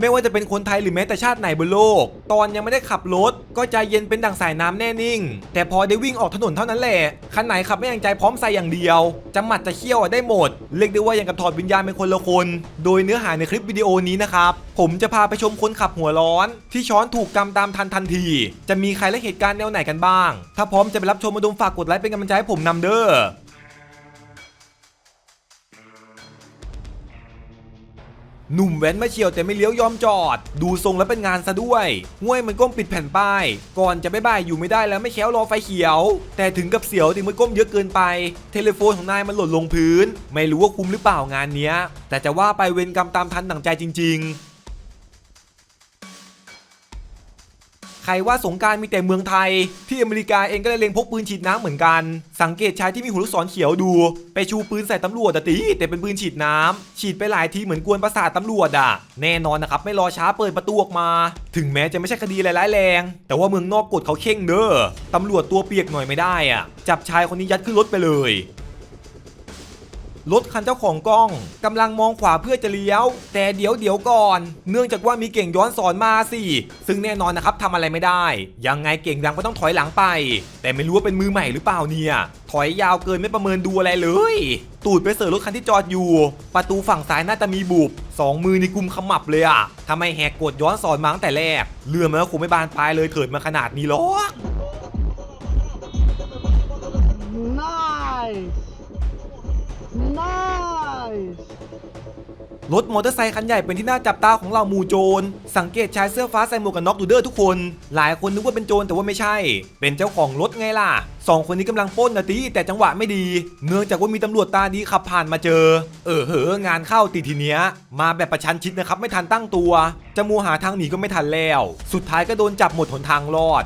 ไม่ว่าจะเป็นคนไทยหรือแม้แต่ชาติไหนบนโลก ตอนยังไม่ได้ขับรถ ก็ใจเย็นเป็นดั่งสายน้ำแน่นิ่ง แต่พอได้วิ่งออกถนนเท่านั้นแหละคันไหนขับไม่อย่างใจพร้อมใส่อย่างเดียวจะหมัดจะเขี้ยวได้หมด เรียกได้ว่าอย่างกับถอดวิญญาณเป็นคนละคน โดยเนื้อหาในคลิปวิดีโอนี้นะครับ ผมจะพาไปชมคนขับหัวร้อน ที่ช้อนถูกกรรมตามทันทันที จะมีใครและเหตุการณ์แนวไหนกันบ้าง ถ้าพร้อมจะไปรับชมมาดูฝากกดไลค์เป็นกำลังใจให้ผมนำเด้อ หนุ่มแว้นมาเฉียวแต่ไม่เลี้ยวยอมจอด ดูทรงแล้วเป็นงานซะด้วยห้วยมันก้มปิดแผ่นป้าย ก่อนจะบ๊ายบายอยู่ไม่ได้แล้วไม่แค้วรอไฟเขียว แต่ถึงกับเสียวที่มันก้มเยอะเกินไป เทเลโฟนของนายมันหล่นลงพื้น ไม่รู้ว่าคุ้มหรือเปล่างานเนี้ย แต่จะว่าไปเวรกรรมตามทันดังใจจริง ๆ ใครว่าสงการมีแต่เมืองไทย ที่อเมริกาเองก็ได้เล็งพกปืนฉีดน้ำเหมือนกัน สังเกตชายที่มีหัวลูกศรเขียวดู ไปชูปืนใส่ตำรวจอะตีแต่เป็นปืนฉีดน้ำฉีดไปหลายทีเหมือนกวนประสาทตำรวจอะแน่นอนนะครับไม่รอช้าเปิดประตูออกมา ถึงแม้จะไม่ใช่คดีร้ายแรง แต่ว่าเมืองนอกกฎเขาเข่งเด้อตำรวจตัวเปียกหน่อยไม่ได้อะจับชายคนนี้ยัดขึ้นรถไปเลย รถคันเจ้าของกล้องกำลังมองขวาเพื่อจะเลี้ยว แต่เดี๋ยวเดี๋ยวก่อน เนื่องจากว่ามีเก่งย้อนสอนมาสิซึ่งแน่นอนนะครับทำอะไรไม่ได้ ยังไงเก่งดังก็ต้องถอยหลังไป แต่ไม่รู้ว่าเป็นมือใหม่หรือเปล่าเนี่ย ถอยยาวเกินไม่ประเมินดูอะไรเลย ตูดไปเสิร์ฟรถคันที่จอดอยู่ ประตูฝั่งซ้ายน่าจะมีบุบสองมือในกุมขมับเลยอะทำไมแหกกฎย้อนสอนมาตั้งแต่แรกเรือมันก็คงไม่บานปลายเลยเถิดมาขนาดนี้หรอก Nice! รถมอเตอร์ไซค์คันใหญ่เป็นที่น่าจับตาของเราหมู่โจร สังเกตชายเสื้อฟ้าใส่หมวกกันน็อกดูเดอร์ทุกคน หลายคนนึกว่าเป็นโจรแต่ว่าไม่ใช่ เป็นเจ้าของรถไงล่ะสองคนนี้กำลังป้นนะตีแต่จังหวะไม่ดี เนื่องจากว่ามีตำรวจตาดีขับผ่านมาเจอ เออเหองานเข้าตีทีเนี้ย มาแบบประชันชิดนะครับไม่ทันตั้งตัว จะมูหาทางหนีก็ไม่ทันแล้ว สุดท้ายก็โดนจับหมดหนทางรอด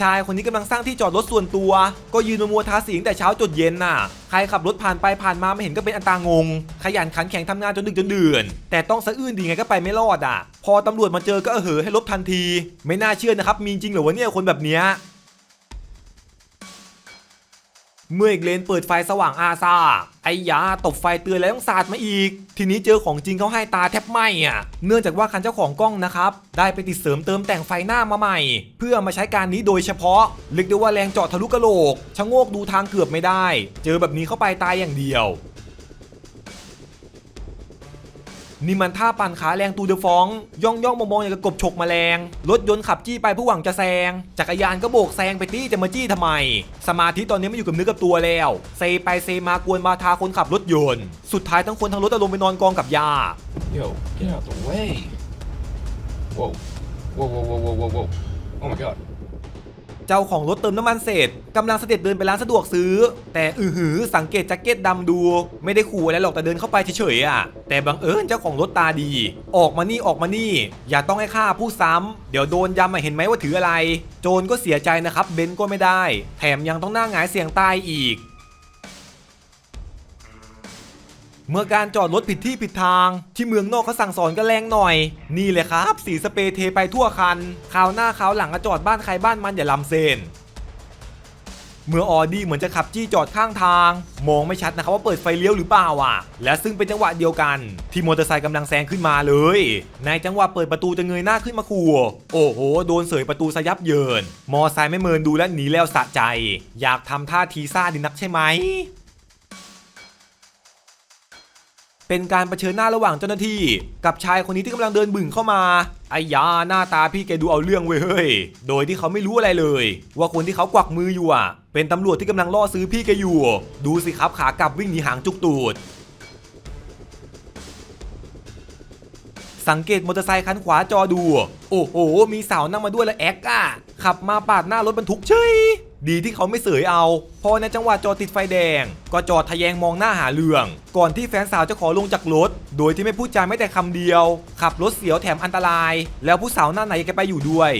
ชายคนนี้กำลังสร้างที่จอดรถส่วนตัว ก็ยืนมัวทาสีตั้งแต่เช้าจนเย็นน่ะ ใครขับรถผ่านไปผ่านมาไม่เห็นก็เป็นอันตางง ขยันขันแข็งทำงานจนดึกจนดื่น แต่ต้องสะอื้นดีไงก็ไปไม่รอดอะ พอตำรวจมาเจอก็เออเหอให้ลบทันที ไม่น่าเชื่อนะครับ มีจริงเหรอวะเนี่ยคนแบบเนี้ย เมื่ออีกเลนเปิดไฟสว่างอาซาไอ้ยาตบไฟเตือนแล้วต้องสาดมาอีก ทีนี้เจอของจริงเขาให้ตาแทบไหมอะ เนื่องจากว่าคันเจ้าของกล้องนะครับ ได้ไปติดเสริมเติมแต่งไฟหน้ามาใหม่ เพื่อมาใช้การนี้โดยเฉพาะเรียกได้ว่าแรงเจาะทะลุกระโหลกชะโงกดูทางเกือบไม่ได้ เจอแบบนี้เข้าไปตายอย่างเดียว นี่มันท่าปั่นขาแรงตูเดฟอง ย่องย่องมองมองอย่างกับกบฉกแมลง รถยนต์ขับจี้ไปเพื่อหวังจะแซง จักรยานก็โบกแซงไปตี้จะมาจี้ทำไม สมาธิตอนนี้ไม่อยู่กับเนื้อกับตัวแล้ว เซไปเซมากวนมาทาคนขับรถยนต์ สุดท้ายทั้งคนทั้งรถจะลงไปนอนกองกับยา Yo, get out the way. Whoa, whoa, whoa, whoa, whoa, whoa. Oh my god. เจ้าของรถเติมน้ำมันเสร็จกำลังเสด็จเดินไปร้านสะดวกซื้อ แต่อือหือสังเกตแจ็คเก็ตดำดู ไม่ได้ขู่อะไรหรอกแต่เดินเข้าไปเฉยๆอะ แต่บังเอิญเจ้าของรถตาดี ออกมานี่ออกมานี่ อย่าต้องให้ข้าพูดซ้ำเดี๋ยวโดนยำเห็นไหมว่าถืออะไร โจรก็เสียใจนะครับเบนก็ไม่ได้ แถมยังต้องหน้าหงายเสียงตายอีก เมื่อการจอดรถผิดที่ผิดทาง ที่เมืองนอกเขาสั่งสอนกันแรงหน่อย นี่เลยครับ สีสเปรย์เทไปทั่วคันคราวหน้าคราวหลังก็จอดบ้านใครบ้านมันอย่าลำเซนเมื่อออดี้เหมือนจะขับจี้จอดข้างทาง มองไม่ชัดนะครับว่าเปิดไฟเลี้ยวหรือเปล่าอะ และซึ่งเป็นจังหวะเดียวกัน ที่มอเตอร์ไซค์กำลังแซงขึ้นมาเลย ในจังหวะเปิดประตูจะเงยหน้าขึ้นมาขู่โอ้โห โดนเสยประตูสยับเยิน มอไซค์ไม่เมินดูและหนีแล้วสะใจ อยากทำท่าทีซ่าดินักใช่ไหม เป็นการเผชิญหน้าระหว่างเจ้าหน้าที่ กับชายคนนี้ที่กำลังเดินบึ่งเข้ามาไอ้ยาหน้าตาพี่แกดูเอาเรื่องเว้ยเฮ้ย โดยที่เขาไม่รู้อะไรเลย ว่าคนที่เขากวักมืออยู่อะ เป็นตำรวจที่กำลังล่อซื้อพี่แกอยู่ ดูสิครับขากลับวิ่งหนีหางจุกตูด สังเกตมอเตอร์ไซค์คันขวาจอดู โอ้โห มีสาวนั่งมาด้วยแล้วแอ๊กอะ ขับมาปาดหน้ารถบรรทุกเฉย ดีที่เขาไม่เสยเอา พอในจังหวะจอดติดไฟแดง ก็จอดทะแยงมองหน้าหาเรื่อง ก่อนที่แฟนสาวจะขอลงจากรถ โดยที่ไม่พูดจาไม่แต่คำเดียว ขับรถเสียวแถมอันตราย แล้วผู้สาวหน้าไหนแกไปอยู่ด้วย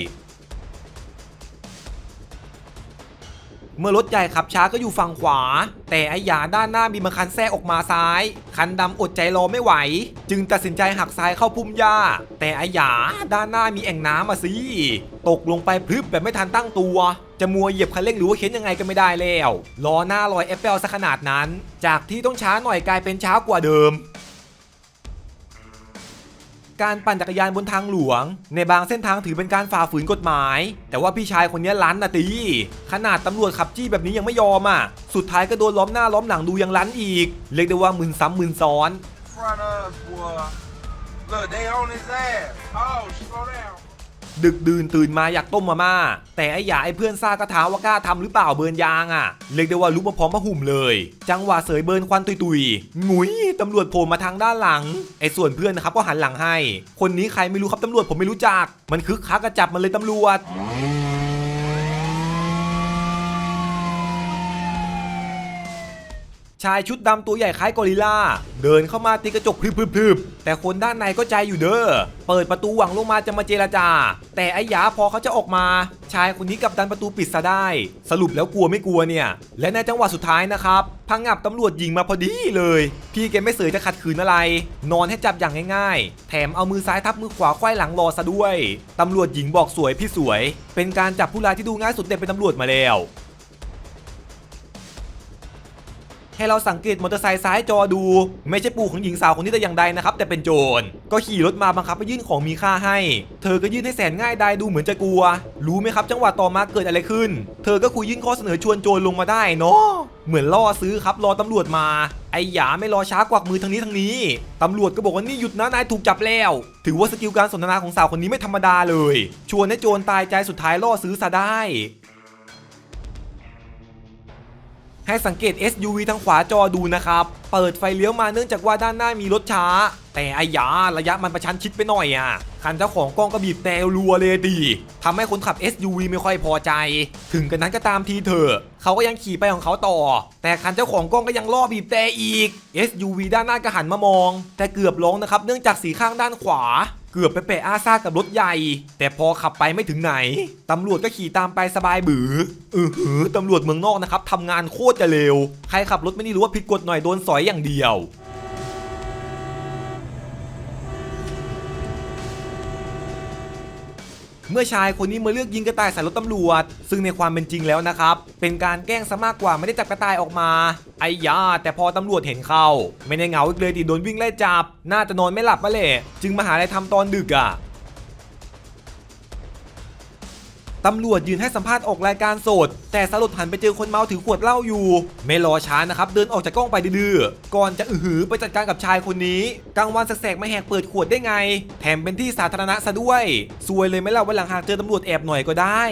เมื่อรถใหญ่ขับช้าก็อยู่ฝั่งขวา แต่ไอ้หยาด้านหน้ามีมาคันแทรกออกมาซ้าย คันดำอดใจรอไม่ไหว จึงตัดสินใจหักซ้ายเข้าพุ่มหญ้า แต่ไอ้หยาด้านหน้ามีแอ่งน้ำมาสิ ตกลงไปพรึบแบบไม่ทันตั้งตัว จะมัวเหยียบคันเร่งหรือว่าเข็นยังไงก็ไม่ได้แล้วล้อหน้าลอยแอปเปิลซะขนาดนั้น จากที่ต้องช้าหน่อยกลายเป็นช้ากว่าเดิม การปั่นจักรยานบนทางหลวง ในบางเส้นทางถือเป็นการฝ่าฝืนกฎหมาย แต่ว่าพี่ชายคนนี้ล้านนะตีขนาดตำรวจขับจี้แบบนี้ยังไม่ยอมอะ สุดท้ายก็โดนล้อมหน้าล้อมหลังดูยังล้านอีก เรียกได้ว่ามึนซ้ำมึนซ้อน front of us, boy. Look, they on his ass. Oh, slow down. ดึกดื่นตื่นมาอยากต้มมาม่าแต่ไอ้หยาไอ้เพื่อนซ่าก็ท้าว่ากล้าทำหรือเปล่าเบิร์นยางอะเรียกได้ว่าลุกมาพร้อมมาหุ่มเลย จังหวะเสยเบิร์นควันตุยๆงุยตำรวจโผล่มาทางด้านหลังไอ้ส่วนเพื่อนนะครับก็หันหลังให้ คนนี้ใครไม่รู้ครับตำรวจผมไม่รู้จัก มันคึกคักกระจับมันเลยตำรวจ ชายชุดดำตัวใหญ่คล้ายกอริลลาเดินเข้ามาตีกระจกพรึบๆแต่คนด้านในก็ใจอยู่เด้อ เปิดประตูหวังลงมาจะมาเจรจา แต่ไอ้ยาพอเขาจะออกมา ชายคนนี้กับดันประตูปิดซะได้ สรุปแล้วกลัวไม่กลัวเนี่ย และในจังหวะสุดท้ายนะครับพังงับตำรวจยิงมาพอดีเลย พี่แกไม่เสยจะขัดขืนอะไร นอนให้จับอย่างง่ายๆ แถมเอามือซ้ายทับมือขวาควายหลังรอซะด้วยตำรวจหญิงบอกสวยพี่สวย เป็นการจับผู้ร้ายที่ดูง่ายสุดเด็ดเป็นตำรวจมาแล้ว ให้เราสังเกตมอเตอร์ไซค์ซ้ายจอดู ไม่ใช่ปู่ของหญิงสาวคนนี้แต่อย่างใดนะครับแต่เป็นโจรก็ขี่รถมาบังคับให้ยื่นของมีค่าให้ เธอก็ยื่นให้แสนง่ายได้ดูเหมือนจะกลัว รู้ไหมครับจังหวะต่อมาเกิดอะไรขึ้น เธอก็คุยยื่นข้อเสนอชวนโจรลงมาได้เนาะเหมือนล่อซื้อครับรอตำรวจมาไอ้หยาไม่รอช้ากวักมือทางนี้ทางนี้ ตำรวจก็บอกว่านี่หยุดนะนายถูกจับแล้ว ถือว่าสกิลการสนทนาของสาวคนนี้ไม่ธรรมดาเลย ชวนให้โจรตายใจสุดท้ายล่อซื้อซะได้ ให้สังเกต SUV ทางขวาจอดูนะครับ เปิดไฟเลี้ยวมาเนื่องจากว่าด้านหน้ามีรถช้า แต่อ้ยาระยะมันประชันชิดไปหน่อยอะ คันเจ้าของกล้องก็บีบแต่รัวเลยดีทำให้คนขับ SUV ไม่ค่อยพอใจ ถึงกันนั้นก็ตามทีเถอะเขาก็ยังขี่ไปของเขาต่อ แต่คันเจ้าของกล้องก็ยังล่อบีบแต่อีก SUV ด้านหน้าก็หันมามอง แต่เกือบร้องนะครับเนื่องจากสีข้างด้านขวา เกือบไปแปะอาซากับรถใหญ่ แต่พอขับไปไม่ถึงไหน ตำรวจก็ขี่ตามไปสบายบือเออหือตำรวจเมืองนอกนะครับทำงานโคตรจะเร็ว ใครขับรถไม่นี่รู้ว่าผิดกฎหน่อยโดนสอยอย่างเดียว เมื่อชายคนนี้มาเลือกยิงกระต่ายใส่รถตำรวจ ซึ่งในความเป็นจริงแล้วนะครับ เป็นการแกล้งซะมากกว่าไม่ได้จับกระต่ายออกมาไอ้ยาแต่พอตำรวจเห็นเข้า ไม่ได้เหงาอีกเลยตีโดนวิ่งไล่จับ น่าจะนอนไม่หลับมาเละจึงมาหาอะไรทำตอนดึกอะ ตำรวจยืนให้สัมภาษณ์ออกรายการสด แต่สลดหันไปเจอคนเมาถือขวดเหล้าอยู่ ไม่รอช้านะครับ เดินออกจากกล้องไปดื้อก่อนจะอือหือไปจัดการกับชายคนนี้กลางวันแสกๆมาแหกเปิดขวดได้ไง แถมเป็นที่สาธารณะซะด้วยซวยเลยไหมล่ะวันหลังหากเจอตำรวจแอบหน่อยก็ได้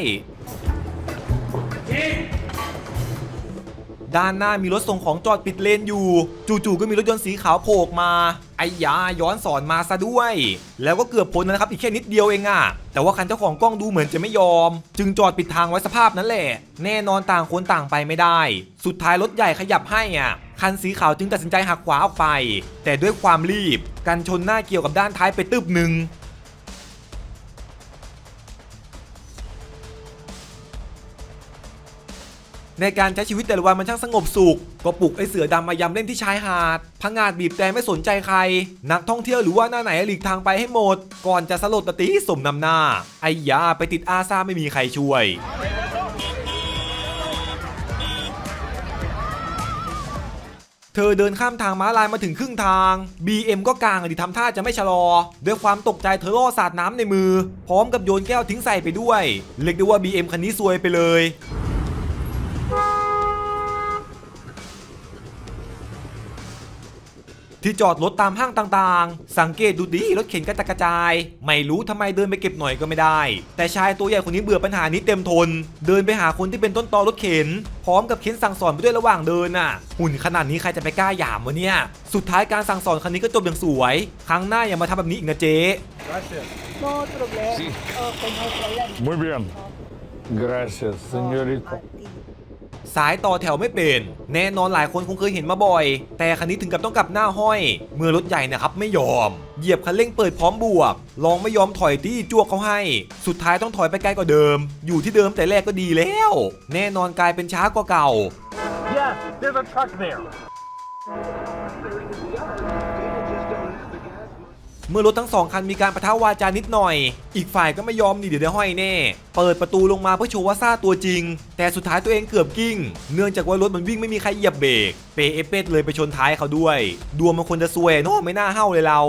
ด้านหน้ามีรถส่งของจอดปิดเลนอยู่ จู่ๆก็มีรถยนต์สีขาวโผล่มาไอ้ยาย้อนสอนมาซะด้วย แล้วก็เกือบพ้นนะครับอีกแค่นิดเดียวเองอะแต่ว่าคันเจ้าของกล้องดูเหมือนจะไม่ยอม จึงจอดปิดทางไว้สภาพนั้นแหละ แน่นอนต่างคนต่างไปไม่ได้ สุดท้ายรถใหญ่ขยับให้อะ คันสีขาวจึงตัดสินใจหักขวาออกไป แต่ด้วยความรีบ กันชนหน้าเกี่ยวกับด้านท้ายไปตึบหนึ่ง ในการใช้ชีวิตแต่ละวันมันช่างสงบสุข ก็ปลุกไอ้เสือดำมายำเล่นที่ชายหาดพังงาดบีบแต่ไม่สนใจใคร นักท่องเที่ยวหรือว่าหน้าไหนหลีกทางไปให้หมด ก่อนจะสลดตะตีสมนำหน้า ไอ้ยาไปติดอาซาไม่มีใครช่วยเธอเดินข้ามทางม้าลายมาถึงครึ่งทาง BM ก็กลางอดีทำท่าจะไม่ชะลอ ด้วยความตกใจเธอล่อสาดน้ำในมือ พร้อมกับโยนแก้วทิ้งใส่ไปด้วย เรียกได้ว่า BM คันนี้ซวยไปเลย ที่จอดรถตามห้างต่างๆ สังเกตดูดีรถเข็นกระจัดกระจาย ไม่รู้ทำไมเดินไปเก็บหน่อยก็ไม่ได้ แต่ชายตัวใหญ่คนนี้เบื่อปัญหานี้เต็มทน เดินไปหาคนที่เป็นต้นตอรถเข็น พร้อมกับเข็นสั่งสอนไปด้วยระหว่างเดินน่ะ หุ่นขนาดนี้ใครจะไปกล้าหยามวะเนี่ย สุดท้ายการสั่งสอนครั้งนี้ก็จบอย่างสวย ครั้งหน้าอย่ามาทำแบบนี้อีกนะเจ๊ No problema. Sí. Oh, con no problema. Muy bien. Gracias, señorita. A ti. สายต่อแถวไม่เป็น แน่นอนหลายคนคงเคยเห็นมาบ่อย แต่คันนี้ถึงกับต้องกลับหน้าห้อย เมื่อรถใหญ่นะครับไม่ยอม เหยียบคันเร่งเปิดพร้อมบวก ลองไม่ยอมถอยที่จวกเขาให้ สุดท้ายต้องถอยไปไกลกว่าเดิม อยู่ที่เดิมแต่แรกก็ดีแล้ว แน่นอนกลายเป็นช้ากว่าเก่า Yes, there's a truck there. เมื่อรถทั้งสองคันมีการประทะวาจานิดหน่อย อีกฝ่ายก็ไม่ยอมนี่เดี๋ยวได้ห้อยแน่ เปิดประตูลงมาเพื่อโชว์ว่าซ่าตัวจริง แต่สุดท้ายตัวเองเกือบกิ้ง เนื่องจากว่ารถมันวิ่งไม่มีใครเหยียบเบรก เปเอเปสเลยไปชนท้ายเขาด้วย ดวงมันควรจะซวยเนาะไม่น่าเห้าเลยเรา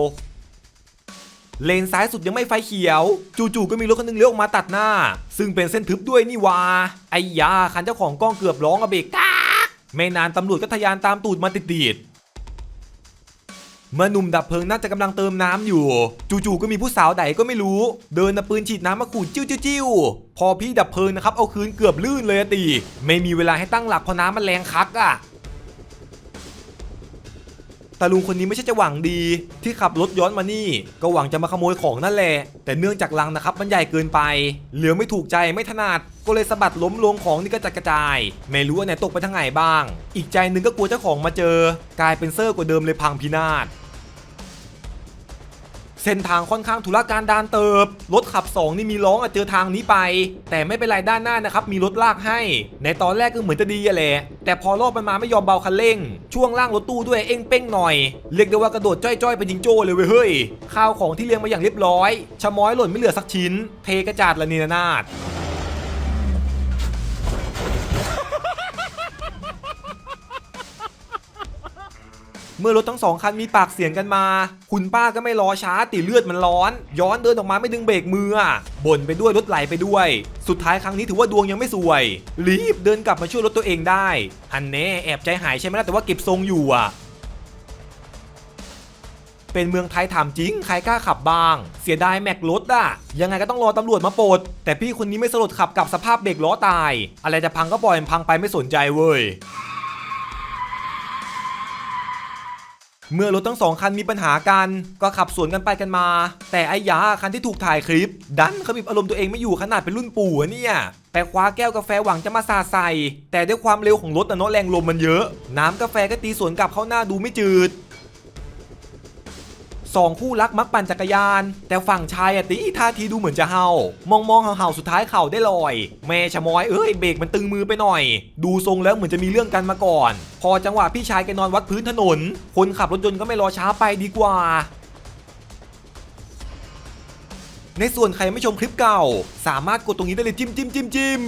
เลนซ้ายสุดยังไม่ไฟเขียว จู่ๆก็มีรถคันหนึงเลี้ยวออกมาตัดหน้า ซึ่งเป็นเส้นทึบด้วยนี่วาไอ้ยาคันเจ้าของกล้องเกือบร้องอะเบรกกากไม่นานตำรวจก็ทะยานตามตูดมาติดๆ เมื่อหนุ่มดับเพลิงน่าจะกำลังเติมน้ำอยู่ จู่ๆก็มีผู้สาวใดก็ไม่รู้ เดินเอาปืนฉีดน้ำมาขูดจิ้วจิ้วๆพอพี่ดับเพลิงนะครับเอาคืนเกือบลื่นเลยอะตีไม่มีเวลาให้ตั้งหลักเพราะน้ำมันแรงคักอะแต่ลุงคนนี้ไม่ใช่จะหวังดี ที่ขับรถย้อนมานี่ ก็หวังจะมาขโมยของนั่นแหละแต่เนื่องจากลังนะครับมันใหญ่เกินไปเหลือไม่ถูกใจไม่ถนัดก็เลยสะบัดล้มลงของนี่ก็จัดกระจาย ไม่รู้ว่าไหนตกไปทางไหนบ้าง อีกใจหนึ่งก็กลัวเจ้าของมาเจอ กลายเป็นเซอร์กว่าเดิมเลยพังพินาศ เส้นทางค่อนข้างทุรการดานเติบ รถขับ 2 นี่มีร้องอเจอทางนี้ไป แต่ไม่เป็นไรด้านหน้านะครับ มีรถลากให้ ในตอนแรกก็เหมือนจะดีอะแหละแต่พอรอบมันมาไม่ยอมเบาคันเร่ง ช่วงล่างรถตู้ด้วยเอ้งเป้งหน่อย เรียกได้ว่ากระโดดจ้อยๆเป็นยิงโจ้เลยเว้ยเฮ้ยข้าวของที่เลี้ยงมาอย่างเรียบร้อยชะม้อยหล่นไม่เหลือสักชิ้น เทกระจาดละเนรนาด เมื่อรถทั้งสองคันมีปากเสียงกันมา คุณป้าก็ไม่รอช้าติเลือดมันร้อน ย้อนเดินออกมาไม่ดึงเบรกมือบ่นไปด้วยรถไหลไปด้วย สุดท้ายครั้งนี้ถือว่าดวงยังไม่สวย รีบเดินกลับมาช่วยรถตัวเองได้ อันแน่แอบใจหายใช่ไหมล่ะแต่ว่าเก็บทรงอยู่อะเป็นเมืองไทยถามจริง ใครกล้าขับบ้าง เสียดายแม็กรถอะยังไงก็ต้องรอตำรวจมาปลดแต่พี่คนนี้ไม่สลดขับกับสภาพเบรกล้อตาย อะไรจะพังก็ปล่อยมันพังไปไม่สนใจเว้ย เมื่อรถทั้งสองคันมีปัญหากัน ก็ขับสวนกันไปกันมา แต่ไอ้ยาคันที่ถูกถ่ายคลิป ดันเขาบีบอารมณ์ตัวเองไม่อยู่ขนาดเป็นรุ่นปู่อะเนี่ยไปคว้าแก้วกาแฟหวังจะมาสาใส่ แต่ด้วยความเร็วของรถนะเนาะแรงลมมันเยอะ น้ำกาแฟก็ตีสวนกลับเข้าหน้าดูไม่จืด สองคู่รักมักปั่นจักรยาน แต่ฝั่งชายอะตีท่าทีดูเหมือนจะเฮามองมองๆเห่าๆสุดท้ายเข่าได้ลอย แม่ชะมอยเอ้ยเบรกมันตึงมือไปหน่อย ดูทรงแล้วเหมือนจะมีเรื่องกันมาก่อน พอจังหวะพี่ชายแกนอนวัดพื้นถนน คนขับรถยนต์ก็ไม่รอช้าไปดีกว่าในส่วนใครไม่ชมคลิปเก่า สามารถกดตรงนี้ได้เลยจิ้มจิ้มจิ้มจิ้ม